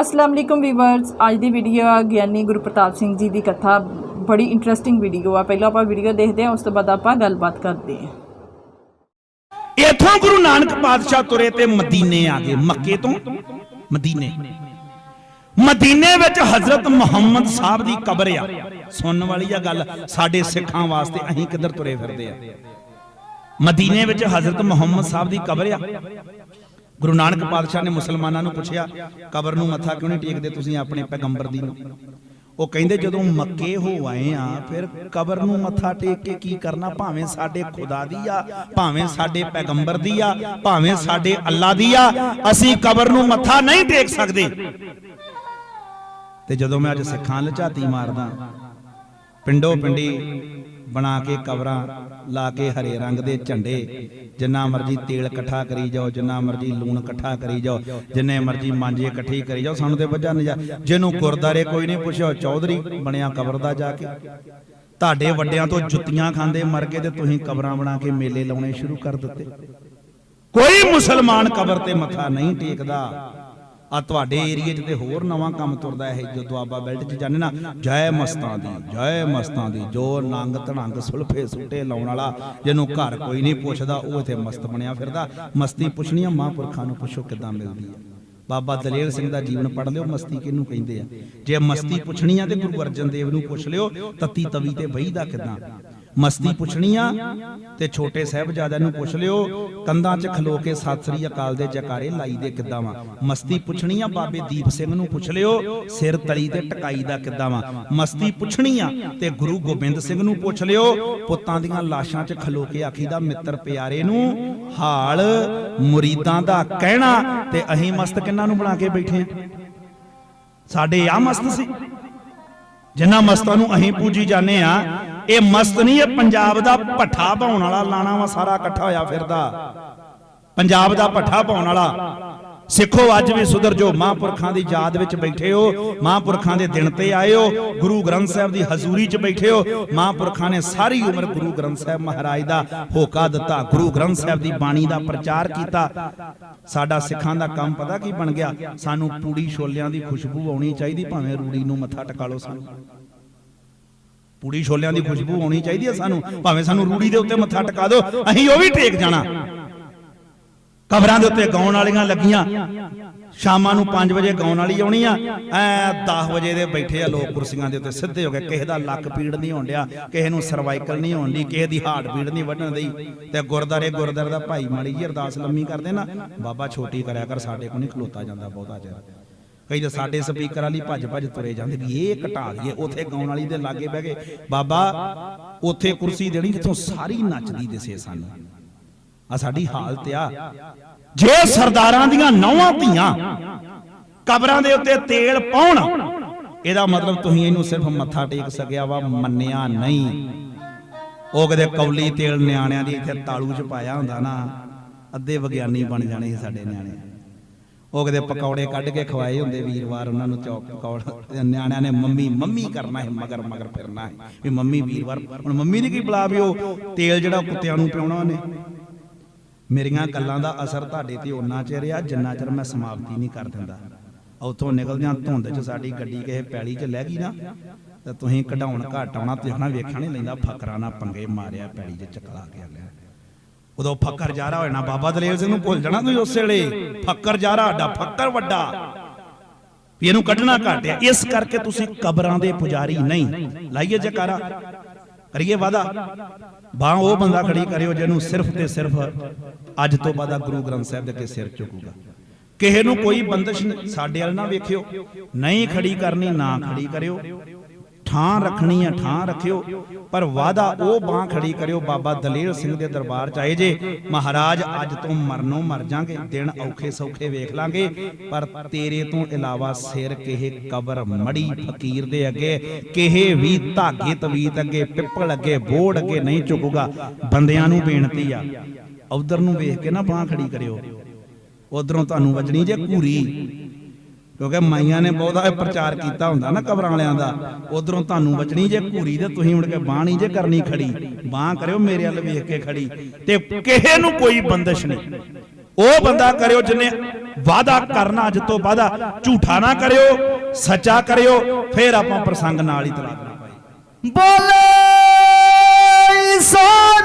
ਅਸਲਾਮ ਅਲੈਕੁਮ viewers, ਅੱਜ ਦੀ video ਆ ਗਿਆਨੀ ਗੁਰੂ ਪ੍ਰਤਾਪ ਸਿੰਘ ਜੀ ਦੀ ਕਥਾ। ਬੜੀ ਇੰਟਰਸਟਿੰਗ ਵੀਡੀਓ ਆ। ਪਹਿਲਾਂ ਆਪਾਂ ਵੀਡੀਓ ਦੇਖਦੇ ਹਾਂ, ਉਸ ਤੋਂ ਬਾਅਦ ਆਪਾਂ ਗੱਲਬਾਤ ਕਰਦੇ ਹਾਂ। ਇਥੋਂ ਗੁਰੂ ਨਾਨਕ ਪਾਤਸ਼ਾਹ ਤੁਰੇ ਤੇ ਮਦੀਨੇ ਆ ਗਏ, ਮੱਕੇ ਤੋਂ। ਮਦੀਨੇ। ਮਦੀਨੇ ਵਿੱਚ ਹਜ਼ਰਤ ਮੁਹੰਮਦ ਸਾਹਿਬ ਦੀ ਕਬਰ ਆ। ਸੁਣਨ ਵਾਲੀ ਆ ਗੱਲ, ਸਾਡੇ ਸਿੱਖਾਂ ਵਾਸਤੇ ਅਸੀਂ ਕਿੱਧਰ ਤੁਰੇ ਫਿਰਦੇ ਆ? ਮਦੀਨੇ ਵਿੱਚ ਹਜ਼ਰਤ ਮੁਹੰਮਦ ਸਾਹਿਬ ਦੀ ਕਬਰ ਆ। ਗੁਰੂ ਨਾਨਕ ਪਾਤਸ਼ਾਹ ਨੇ ਮੁਸਲਮਾਨਾਂ ਨੂੰ ਪੁੱਛਿਆ, ਕਬਰ ਨੂੰ ਮੱਥਾ ਕਿਉਂ ਨਹੀਂ ਟੇਕਦੇ ਤੁਸੀਂ ਆਪਣੇ ਪੈਗੰਬਰ ਦੀ ਨੂੰ? ਉਹ ਕਹਿੰਦੇ, ਜਦੋਂ ਮੱਕੇ ਹੋ ਆਏ ਆ, ਫਿਰ ਕਬਰ ਨੂੰ ਮੱਥਾ ਟੇਕ ਕੇ ਕੀ ਕਰਨਾ? ਭਾਵੇਂ ਸਾਡੇ ਖੁਦਾ ਦੀ ਆ, ਭਾਵੇਂ ਸਾਡੇ ਪੈਗੰਬਰ ਦੀ ਆ, ਭਾਵੇਂ ਸਾਡੇ ਅੱਲਾ ਦੀ ਆ, ਅਸੀਂ ਕਬਰ ਨੂੰ ਮੱਥਾ ਨਹੀਂ ਟੇਕ ਸਕਦੇ। ਤੇ ਜਦੋਂ ਮੈਂ ਅੱਜ ਸਿੱਖਾਂ ਲਝਾਤੀ ਮਾਰਦਾ ਪਿੰਡੋ ਪਿੰਡੀ ਬਣਾ ਕੇ ਕਬਰਾਂ ਲਾ ਕੇ ਹਰੇ ਰੰਗ ਦੇ ਝੰਡੇ। ਜਿੰਨਾ ਮਰਜ਼ੀ ਤੇਲ ਇਕੱਠਾ ਕਰੀ ਜਾਓ, ਜਿੰਨਾ ਮਰਜ਼ੀ ਲੂਣ ਇਕੱਠਾ ਕਰੀ ਜਾਓ, ਜਿੰਨੇ ਮਰਜ਼ੀ ਮਾਂਜੇ ਇਕੱਠੀ ਕਰੀ ਜਾਓ, ਸਾਨੂੰ ਤੇ ਵੱਜਾ ਨਜਾ ਜਿਹਨੂੰ ਗੁਰਦਾਰੇ ਕੋਈ ਨਹੀਂ ਪੁੱਛਿਆ ਚੌਧਰੀ ਬਣਿਆ ਕਬਰ ਦਾ ਜਾ ਕੇ। ਤੁਹਾਡੇ ਵੱਡਿਆਂ ਤੋਂ ਜੁੱਤੀਆਂ ਖਾਂਦੇ ਮਰ ਕੇ ਤੇ ਤੁਸੀਂ ਕਬਰਾਂ ਬਣਾ ਕੇ ਮੇਲੇ ਲਾਉਣੇ ਸ਼ੁਰੂ ਕਰ ਦਿੱਤੇ। ਕੋਈ ਮੁਸਲਮਾਨ ਕਬਰ ਤੇ ਮੱਥਾ ਨਹੀਂ ਟੇਕਦਾ। ਆ ਤੁਹਾਡੇ ਏਰੀਏ 'ਚ ਤੇ ਹੋਰ ਨਵਾਂ ਕੰਮ ਤੁਰਦਾ ਇਹ ਜੋ ਦੁਆਬਾ ਬੈਲਟ 'ਚ ਜਾਂਦੇ ਨਾ, ਜੈ ਮਸਤਾਂ ਦੀ, ਜੈ ਮਸਤਾਂ ਦੀ, ਜੋ ਨੰਗ ਧੜੰਗ ਸੁਲਫੇ ਸੁੱਟੇ ਲਾਉਣ ਵਾਲਾ ਜਿਹਨੂੰ ਘਰ ਕੋਈ ਨਹੀਂ ਪੁੱਛਦਾ, ਉਹ ਇੱਥੇ ਮਸਤ ਬਣਿਆ ਫਿਰਦਾ। ਮਸਤੀ ਪੁੱਛਣੀਆਂ ਮਹਾਂਪੁਰਖਾਂ ਨੂੰ ਪੁੱਛੋ ਕਿੱਦਾਂ ਮਿਲਦੀ ਹੈ ਬਾਬਾ ਦਲੇਰ ਸਿੰਘ ਦਾ ਜੀਵਨ ਪੜ੍ਹ ਲਿਓ, ਮਸਤੀ ਕਿਹਨੂੰ ਕਹਿੰਦੇ ਆ? ਜੇ ਮਸਤੀ ਪੁੱਛਣੀ ਆ ਤੇ ਗੁਰੂ ਅਰਜਨ ਦੇਵ ਨੂੰ ਪੁੱਛ ਲਿਓ, ਤਤੀ ਤਵੀ ਤੇ ਬਹੀਦਾ ਕਿਦਾਂ? ਮਸਤੀ ਪੁੱਛਣੀ ਆ ਤੇ ਛੋਟੇ ਸਾਹਿਬਜ਼ਾਦਿਆਂ ਨੂੰ ਪੁੱਛ ਲਿਓ, ਕੰਧਾਂ 'ਚ ਖਲੋ ਕੇ ਸਤਿ ਸ੍ਰੀ ਅਕਾਲ ਦੇ ਜਕਾਰੇ ਲਾਈ ਦੇ ਕਿੱਦਾਂ ਵਾ? ਮਸਤੀ ਪੁੱਛਣੀ ਆ ਬਾਬੇ ਦੀਪ ਸਿੰਘ ਨੂੰ ਪੁੱਛ ਲਿਓ, ਸਿਰ ਤਲੀ ਤੇ ਟਕਾਈ ਦਾ ਕਿੱਦਾਂ ਵਾ? ਮਸਤੀ ਪੁੱਛਣੀ ਆ ਤੇ ਗੁਰੂ ਗੋਬਿੰਦ ਸਿੰਘ ਨੂੰ ਪੁੱਛ ਲਿਓ, ਪੁੱਤਾਂ ਦੀਆਂ ਲਾਸ਼ਾਂ 'ਚ ਖਲੋ ਕੇ ਆਖੀਦਾ ਮਿੱਤਰ ਪਿਆਰੇ ਨੂੰ, ਹਾਲ ਮੁਰੀਦਾਂ ਦਾ ਕਹਿਣਾ ਤੇ ਅਸੀਂ ਮਸਤ ਕਿੰਨਾਂ ਨੂੰ ਬਣਾ ਕੇ ਬੈਠੇ ਆ? ਸਾਡੇ ਆ ਮਸਤ ਸੀ। ਜਿਨ੍ਹਾਂ ਮਸਤਾਂ ਨੂੰ ਅਸੀਂ ਪੂਜੀ ਜਾਂਦੇ ਆ ਇਹ ਮਸਤ ਨਹੀਂ, ਇਹ ਪੰਜਾਬ ਦਾ ਭੱਠਾ ਪਾਉਣ ਵਾਲਾ, ਲਾਣਾ ਵਾ ਸਾਰਾ ਇਕੱਠਾ ਹੋਇਆ ਫਿਰਦਾ। ਪੰਜਾਬ ਦਾ ਭੱਠਾ ਪਾਉਣ ਵਾਲਾ। ਸਿੱਖੋ, ਅੱਜ ਵੀ ਸੁਧਰ ਜੋ ਮਹਾਂਪੁਰਖਾਂ ਦੀ ਯਾਦ ਵਿੱਚ ਬੈਠੇ ਹੋ, ਮਹਾਂਪੁਰਖਾਂ ਦੇ ਦਿਨ ਤੇ ਆਏ ਹੋ, ਗੁਰੂ ਗ੍ਰੰਥ ਸਾਹਿਬ ਦੀ ਹਜ਼ੂਰੀ 'ਚ ਬੈਠੇ ਹੋ, ਮਹਾਂਪੁਰਖਾਂ ਨੇ ਸਾਰੀ ਉਮਰ ਗੁਰੂ ਗ੍ਰੰਥ ਸਾਹਿਬ ਮਹਾਰਾਜ ਦਾ ਹੋਕਾ ਦਿੱਤਾ, ਗੁਰੂ ਗ੍ਰੰਥ ਸਾਹਿਬ ਦੀ ਬਾਣੀ ਦਾ ਪ੍ਰਚਾਰ ਕੀਤਾ। ਸਾਡਾ ਸਿੱਖਾਂ ਦਾ ਕੰਮ ਪਤਾ ਕੀ ਬਣ ਗਿਆ? ਸਾਨੂੰ ਪੂੜੀ ਛੋਲਿਆਂ ਦੀ ਖੁਸ਼ਬੂ ਆਉਣੀ ਚਾਹੀਦੀ, ਭਾਵੇਂ ਰੂੜੀ ਨੂੰ ਮੱਥਾ ਟਕਾ ਲਓ ਸਾਨੂੰ। ਪੂੜੀ ਛੋਲਿਆਂ ਦੀ ਖੁਸ਼ਬੂ ਆਉਣੀ ਚਾਹੀਦੀ ਹੈ ਸਾਨੂੰ। ਭਾਵੇਂ ਸਾਨੂੰ ਰੂੜੀ ਦੇ ਉੱਤੇ ਮੱਥਾ ਟਿਕਾ ਦਿਓ ਅਸੀਂ ਉਹ ਵੀ ਟੇਕ ਜਾਣਾ। ਕਬਰਾਂ ਦੇ ਉੱਤੇ ਗਾਉਣ ਵਾਲੀਆਂ ਲੱਗੀਆਂ। ਸ਼ਾਮਾਂ ਨੂੰ 5 ਵਜੇ ਗਾਉਣ ਵਾਲੀ ਆਉਣੀ ਆ। ਐ 10 ਵਜੇ ਦੇ ਬੈਠੇ ਆ ਲੋਕ ਕੁਰਸੀਆਂ ਦੇ ਉੱਤੇ ਸਿੱਧੇ ਹੋ ਕੇ ਕਿਸੇ ਦਾ ਲੱਕ ਪੀੜ ਨਹੀਂ ਹੋਣ ਡਿਆ ਕਿਸੇ ਨੂੰ ਸਰਵਾਈਕਲ ਨਹੀਂ ਹੋਣ ਦੀ ਕਿਸੇ ਦੀ ਹਾਰਟ ਪੀੜ ਨਹੀਂ ਵੱਢਣ ਦੀ ਤੇ ਗੁਰਦਾਰੇ ਗੁਰਦਾਰੇ ਦਾ ਭਾਈ ਮਾੜੀ ਜੀ ਅਰਦਾਸ ਲੰਮੀ ਕਰਦੇ ਨਾ ਬਾਬਾ ਛੋਟੀ ਕਰਿਆ ਕਰ ਸਾਡੇ ਕੋਲ ਨਹੀਂ ਖਲੋਤਾ ਜਾਂਦਾ ਬਹੁਤਾ ਚਿਰ। ਕਈ ਤਾਂ ਸਾਡੇ ਸਪੀਕਰ ਵਾਲੀ ਭੱਜ ਭੱਜ ਤੁਰੇ ਜਾਂਦੇ ਵੀ ਇਹ ਘਟਾ ਦਈਏ, ਉਥੇ ਗਾਉਣ ਵਾਲੀ ਦੇ ਲਾਗੇ ਬਹਿ ਕੇ ਬਾਬਾ, ਉਥੇ ਕੁਰਸੀ ਦੇਣੀ ਜਿੱਥੋਂ ਸਾਰੀ ਨੱਚਦੀ ਦਿਸੇ ਸਾਨੂੰ। ਆ ਸਾਡੀ ਹਾਲਤ ਆ। ਜੇ ਸਰਦਾਰਾਂ ਦੀਆਂ ਨੌਵਾਂ ਧੀਆਂ ਕਬਰਾਂ ਦੇ ਉੱਤੇ ਤੇਲ ਪਾਉਣ, ਇਹਦਾ ਮਤਲਬ ਤੁਸੀਂ ਇਹਨੂੰ ਸਿਰਫ ਮੱਥਾ ਟੇਕ ਸਕਿਆ ਵਾ, ਮੰਨਿਆ ਨਹੀਂ। ਉਹ ਕਦੇ ਕੌਲੀ ਤੇਲ ਨਿਆਣਿਆਂ ਦੀ ਇੱਥੇ ਤਾਲੂ 'ਚ ਪਾਇਆ ਹੁੰਦਾ ਨਾ, ਅੱਧੇ ਵਿਗਿਆਨੀ ਬਣ ਜਾਣੇ ਸੀ ਸਾਡੇ ਨਿਆਣੇ। ਉਹ ਕਦੇ ਪਕੌੜੇ ਕੱਢ ਕੇ ਖਵਾਏ ਹੁੰਦੇ ਵੀਰਵਾਰ ਉਹਨਾਂ ਨੂੰ ਚੌਕ ਪਕੌੜ। ਨਿਆਣਿਆਂ ਨੇ ਮੰਮੀ ਮੰਮੀ ਕਰਨਾ ਹੈ ਮਗਰ ਮਗਰ ਫਿਰਨਾ ਹੈ। ਵੀ ਮੰਮੀ ਵੀਰਵਾਰ ਹੁਣ ਮੰਮੀ ਨੇ ਕੀ ਬੁਲਾ ਵੀ ਉਹ ਤੇਲ ਜਿਹੜਾ ਕੁੱਤਿਆਂ ਨੂੰ ਪਿਉਣਾ ਉਹਨੇ? ਮੇਰੀਆਂ ਗੱਲਾਂ ਦਾ ਅਸਰ ਤੁਹਾਡੇ ਤੇ ਓਨਾ ਚਿਰ ਆ ਜਿੰਨਾ ਚਿਰ ਮੈਂ ਸਮਾਪਤੀ ਨਹੀਂ ਕਰ ਦਿੰਦਾ। ਉੱਥੋਂ ਨਿਕਲਦਿਆਂ ਧੁੰਦ 'ਚ ਸਾਡੀ ਗੱਡੀ ਕਿਸੇ ਪੈਲੀ 'ਚ ਲੈ ਗਈ ਨਾ ਤੇ ਤੁਸੀਂ ਕਢਾਉਣ ਘਟ ਆਉਣਾ ਤੇ ਹਨਾ ਵੇਖਣਾ ਨਹੀਂ ਲੈਂਦਾ ਫਕਰਾਂ ਨਾਲ ਪੰਗੇ ਮਾਰਿਆ ਪੈਲੀ 'ਚ ਚਕਲਾ ਕੇ ਲਿਆ ਉਦੋਂ ਫੱਕਰ ਜਾਰਾ ਹੋਣਾ ਬਾਬਾ ਦਲੇਰ ਸਿੰਘ ਨੂੰ ਭੁੱਲ ਜਾਣਾ ਤੁਸੀਂ ਉਸੇ ਵੇਲੇ ਫੱਕਰ ਜਾਰਾ ਸਾਡਾ, ਫੱਕਰ ਵੱਡਾ। ਵੀ ਇਹਨੂੰ ਕੱਢਣਾ ਘਟਿਆ ਇਸ ਕਰਕੇ ਤੁਸੀਂ ਕਬਰਾਂ ਦੇ ਪੁਜਾਰੀ ਨਹੀਂ। ਲਾਈਏ ਜਕਾਰਾ। ਕਰੀਏ ਵਾਦਾ ਬਾਹ ਉਹ ਬੰਦਾ ਖੜੀ ਕਰਿਓ ਜਿਹਨੂੰ ਸਿਰਫ ਤੇ ਸਿਰਫ ਅੱਜ ਤੋਂ ਬਾਅਦ ਗੁਰੂ ਗ੍ਰੰਥ ਸਾਹਿਬ ਦੇ ਅੱਗੇ ਸਿਰ ਝੁਕੂਗਾ ਕਿਸੇ ਨੂੰ ਕੋਈ ਬੰਦਸ਼ ਸਾਡੇ ਵੱਲ ਨਾ ਵੇਖਿਓ। ਨਹੀਂ ਖੜੀ ਕਰਨੀ, ਨਾ ਖੜੀ ਕਰਿਓ। ਠਾਂ ਰੱਖਣੀ ਆ ਠਾਂ ਰੱਖਿਓ। ਪਰ ਵਾਦਾ ਉਹ ਬਾਹ ਖੜੀ ਕਰਿਓ ਬਾਬਾ ਦਲੇਰ ਸਿੰਘ ਦੇ ਦਰਬਾਰ ਚ ਆਏ ਜੇ। ਮਹਾਰਾਜ ਅੱਜ ਤੋਂ ਮਰਨੋਂ ਮਰ ਜਾਾਂਗੇ ਦਿਨ ਔਖੇ ਸੌਖੇ ਵੇਖ ਲਾਂਗੇ। ਪਰ ਤੇਰੇ ਤੋਂ ਇਲਾਵਾ ਸਿਰ ਕਿਹੇ ਕਬਰ ਮੜੀ ਫਕੀਰ ਦੇ ਅੱਗੇ ਕਿਹੇ ਵੀ ਧਾਗੇ ਤਵੀਤ ਅੱਗੇ ਪਿੱਪਲ ਅੱਗੇ ਬੋੜ ਅੱਗੇ ਨਹੀਂ ਝੁਕੂਗਾ। ਬੰਦਿਆਂ ਨੂੰ ਬੇਨਤੀ ਆ ਉਧਰ ਨੂੰ ਵੇਖ ਕੇ ਨਾ ਬਾਹ ਖੜੀ ਕਰਿਓ। ਉਧਰੋਂ ਤੁਹਾਨੂੰ ਵੱਜਣੀ ਜੇ ਘੂਰੀ। ਕਿਉਂਕਿ ਮਾਈਆਂ ਨੇ ਬਹੁਤਾ ਇਹ ਪ੍ਰਚਾਰ ਕੀਤਾ ਹੁੰਦਾ ਨਾ ਕਬਰਾਂ ਵਾਲਿਆਂ ਦਾ। ਉਧਰੋਂ ਤੁਹਾਨੂੰ ਬਚਣੀ ਜੇ ਘੂਰੀ ਤੇ ਤੁਸੀਂ ਮੁੜ ਕੇ ਬਾਹ ਜੇ ਕਰਨੀ ਖੜੀ। ਬਾਹ ਕਰਿਓ, ਮੇਰੇ ਵੱਲ ਵੇਖ ਕੇ ਖੜੀ। ਤੇ ਕਿਸੇ ਨੂੰ ਕੋਈ ਬੰਦਸ਼ ਨਹੀਂ। ਉਹ ਬੰਦਾ ਕਰਿਓ ਜਿਨੇ ਵਾਦਾ ਕਰਨਾ ਅੱਜ ਤੋਂ ਵਾਦਾ ਝੂਠਾ ਨਾ ਕਰਿਓ, ਸੱਚਾ ਕਰਿਓ, ਫੇਰ ਆਪਾਂ ਪ੍ਰਸੰਗ ਨਾਲ ਹੀ ਤਲਾ ਦੇਣਾ ਭਾਈ ਬੋਲੇ ਸੋਨਿਹਾਲ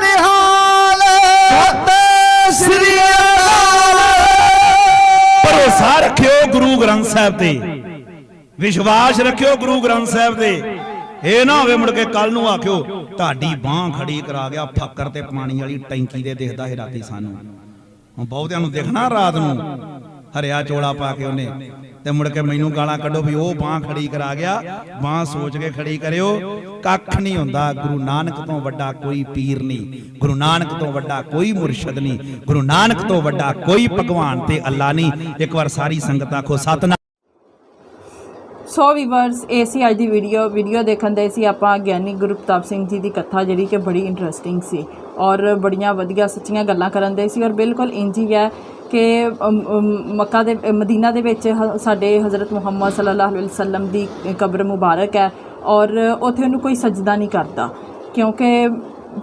ਸਾਹਿਬ ਤੇ। ਵਿਸ਼ਵਾਸ ਰੱਖਿਓ ਗੁਰੂ ਗ੍ਰੰਥ ਸਾਹਿਬ ਤੇ। ਇਹ ਨਾ ਹੋਵੇ ਮੁੜ ਕੇ ਕੱਲ ਨੂੰ ਆਖਿਓ, ਤੁਹਾਡੀ ਬਾਹ ਖੜੀ ਕਰਾ ਗਿਆ, ਫੱਕਰ ਤੇ ਪਾਣੀ ਵਾਲੀ ਟੈਂਕੀ ਦੇ ਦਿਖਦਾ ਹੈ ਰਾਤੀ ਸਾਨੂੰ। ਹੁਣ ਬਹੁਤਿਆਂ ਨੂੰ ਦੇਖਣਾ ਰਾਤ ਨੂੰ, ਹਰਿਆ ਚੋਲਾ ਪਾ ਕੇ ਉਹਨੇ। ਤੇ ਮੁੜ ਕੇ ਮੈਨੂੰ ਗਾਲਾਂ ਕੱਢੋ ਵੀ ਉਹ ਬਾਹ ਖੜੀ ਕਰਾ ਗਿਆ, ਬਾਹ ਸੋਚ ਕੇ ਖੜੀ ਕਰਿਓ। ਕੱਖ ਨਹੀਂ ਹੁੰਦਾ, ਗੁਰੂ ਨਾਨਕ ਤੋਂ ਵੱਡਾ ਕੋਈ ਪੀਰ ਨਹੀਂ, ਗੁਰੂ ਨਾਨਕ ਤੋਂ ਵੱਡਾ ਕੋਈ ਮੁਰਸ਼ਿਦ ਨਹੀਂ, ਗੁਰੂ ਨਾਨਕ ਤੋਂ ਵੱਡਾ ਕੋਈ ਭਗਵਾਨ ਤੇ ਅੱਲਾ ਨਹੀਂ। ਇੱਕ ਵਾਰ ਸਾਰੀ ਸੰਗਤ ਆਖੋ, ਸਤਨਾਮ ਸੋ ਵੀਵਰਸ ਇਹ ਸੀ ਅੱਜ ਦੀ ਵੀਡੀਓ ਵੀਡੀਓ ਦੇਖਣ ਦੇ ਸੀ ਆਪਾਂ ਗਿਆਨੀ ਗੁਰੂ ਪ੍ਰਤਾਪ ਸਿੰਘ ਜੀ ਦੀ ਕਥਾ ਜਿਹੜੀ ਕਿ ਬੜੀ ਇੰਟਰਸਟਿੰਗ ਸੀ ਔਰ ਬੜੀਆਂ ਵਧੀਆ ਸੱਚੀਆਂ ਗੱਲਾਂ ਕਰਨ ਦੇ ਸੀ ਔਰ ਬਿਲਕੁਲ ਇੰਜ ਹੀ ਹੈ ਕਿ ਅਮ, ਮੱਕਾ ਦੇ ਮਦੀਨਾ ਦੇ ਵਿੱਚ ਹ- ਸਾਡੇ ਹਜ਼ਰਤ ਮੁਹੰਮਦ ਸੱਲੱਲਾਹੁ ਅਲੈਹਿ ਵਸੱਲਮ ਦੀ ਕਬਰ ਮੁਬਾਰਕ ਹੈ ਔਰ ਉੱਥੇ ਉਹਨੂੰ ਕੋਈ ਸਜਦਾ ਨਹੀਂ ਕਰਦਾ ਕਿਉਂਕਿ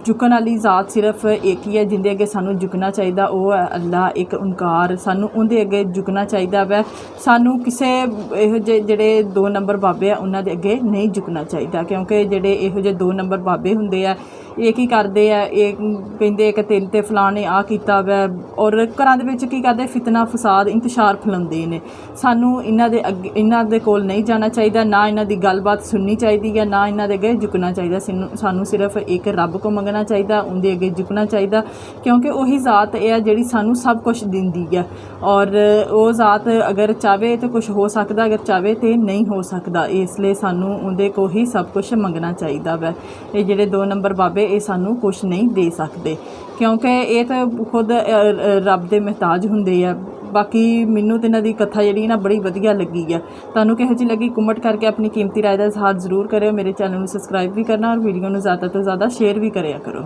ਝੁਕਣ ਵਾਲੀ ਜ਼ਾਤ ਸਿਰਫ ਇੱਕ ਹੀ ਹੈ ਜਿਹਦੇ ਅੱਗੇ ਸਾਨੂੰ ਝੁਕਣਾ ਚਾਹੀਦਾ, ਉਹ ਹੈ ਅੱਲਾ ਇੱਕ ਓੰਕਾਰ। ਸਾਨੂੰ ਉਹਦੇ ਅੱਗੇ ਝੁਕਣਾ ਚਾਹੀਦਾ ਵੈ। ਸਾਨੂੰ ਕਿਸੇ ਇਹੋ ਜਿਹੇ ਜਿਹੜੇ ਦੋ ਨੰਬਰ ਬਾਬੇ ਆ, ਉਹਨਾਂ ਦੇ ਅੱਗੇ ਨਹੀਂ ਝੁਕਣਾ ਚਾਹੀਦਾ, ਕਿਉਂਕਿ ਜਿਹੜੇ ਇਹੋ ਜਿਹੇ ਦੋ ਨੰਬਰ ਬਾਬੇ ਹੁੰਦੇ ਆ ਇਹ ਕੀ ਕਰਦੇ ਆ? ਇਹ ਕਹਿੰਦੇ ਇੱਕ ਤਿੰਨ ਤੇ ਫਲਾਣ ਨੇ ਆ ਕੀਤਾ ਵੈ। ਔਰ ਘਰਾਂ ਦੇ ਵਿੱਚ ਕੀ ਕਰਦੇ? ਫਿਤਨਾ, ਫਸਾਦ, ਇੰਤਸ਼ਾਰ ਫੈਲਾਉਂਦੇ ਨੇ। ਸਾਨੂੰ ਇਹਨਾਂ ਦੇ ਅੱਗੇ, ਇਹਨਾਂ ਦੇ ਕੋਲ ਨਹੀਂ ਜਾਣਾ ਚਾਹੀਦਾ। ਨਾ ਇਹਨਾਂ ਦੀ ਗੱਲਬਾਤ ਸੁਣਨੀ ਚਾਹੀਦੀ ਹੈ ਨਾ ਇਹਨਾਂ ਦੇ ਅੱਗੇ ਝੁਕਣਾ ਚਾਹੀਦਾ। ਸਾਨੂੰ ਸਾਨੂੰ ਸਿਰਫ ਇੱਕ ਰੱਬ ਕੋ ਮੰਗਣਾ ਚਾਹੀਦਾ, ਉਹਦੇ ਅੱਗੇ ਝੁਕਣਾ ਚਾਹੀਦਾ। ਕਿਉਂਕਿ ਉਹੀ ਜ਼ਾਤ ਇਹ ਹੈ ਜਿਹੜੀ ਸਾਨੂੰ ਸਭ ਕੁਝ ਦਿੰਦੀ ਹੈ ਔਰ ਉਹ ਜ਼ਾਤ ਅਗਰ ਚਾਵੇ ਤਾਂ ਕੁਝ ਹੋ ਸਕਦਾ, ਅਗਰ ਚਾਵੇ ਤੇ ਨਹੀਂ ਹੋ ਸਕਦਾ। ਇਸ ਲਈ ਸਾਨੂੰ ਉਹਦੇ ਕੋ ਹੀ ਸਭ ਕੁਝ ਮੰਗਣਾ ਚਾਹੀਦਾ ਵੈ। ਇਹ ਜਿਹੜੇ ਦੋ ਨੰਬਰ ਬਾਬੇ ਇਹ ਸਾਨੂੰ ਕੁਝ ਨਹੀਂ ਦੇ ਸਕਦੇ। ਕਿਉਂਕਿ ਇਹ ਤਾਂ ਖੁਦ ਰੱਬ ਦੇ ਮਹਤਾਜ ਹੁੰਦੇ ਆ। ਬਾਕੀ ਮੈਨੂੰ ਤੇ ਇਹਨਾਂ ਦੀ ਕਥਾ ਜਿਹੜੀ ਨਾ ਬੜੀ ਵਧੀਆ ਲੱਗੀ ਆ। ਤੁਹਾਨੂੰ ਕਿਹੋ ਜਿਹੀ ਲੱਗੀ, ਕਮੈਂਟ ਕਰਕੇ ਆਪਣੀ ਕੀਮਤੀ ਰਾਏ ਦਾ ਇਜ਼ਹਾਰ ਜ਼ਰੂਰ ਕਰਿਓ। ਮੇਰੇ ਚੈਨਲ ਨੂੰ ਸਬਸਕ੍ਰਾਈਬ ਵੀ ਕਰਨਾ ਔਰ ਵੀਡੀਓ ਨੂੰ ਜ਼ਿਆਦਾ ਤੋਂ ਜ਼ਿਆਦਾ ਸ਼ੇਅਰ ਵੀ ਕਰਿਆ ਕਰੋ।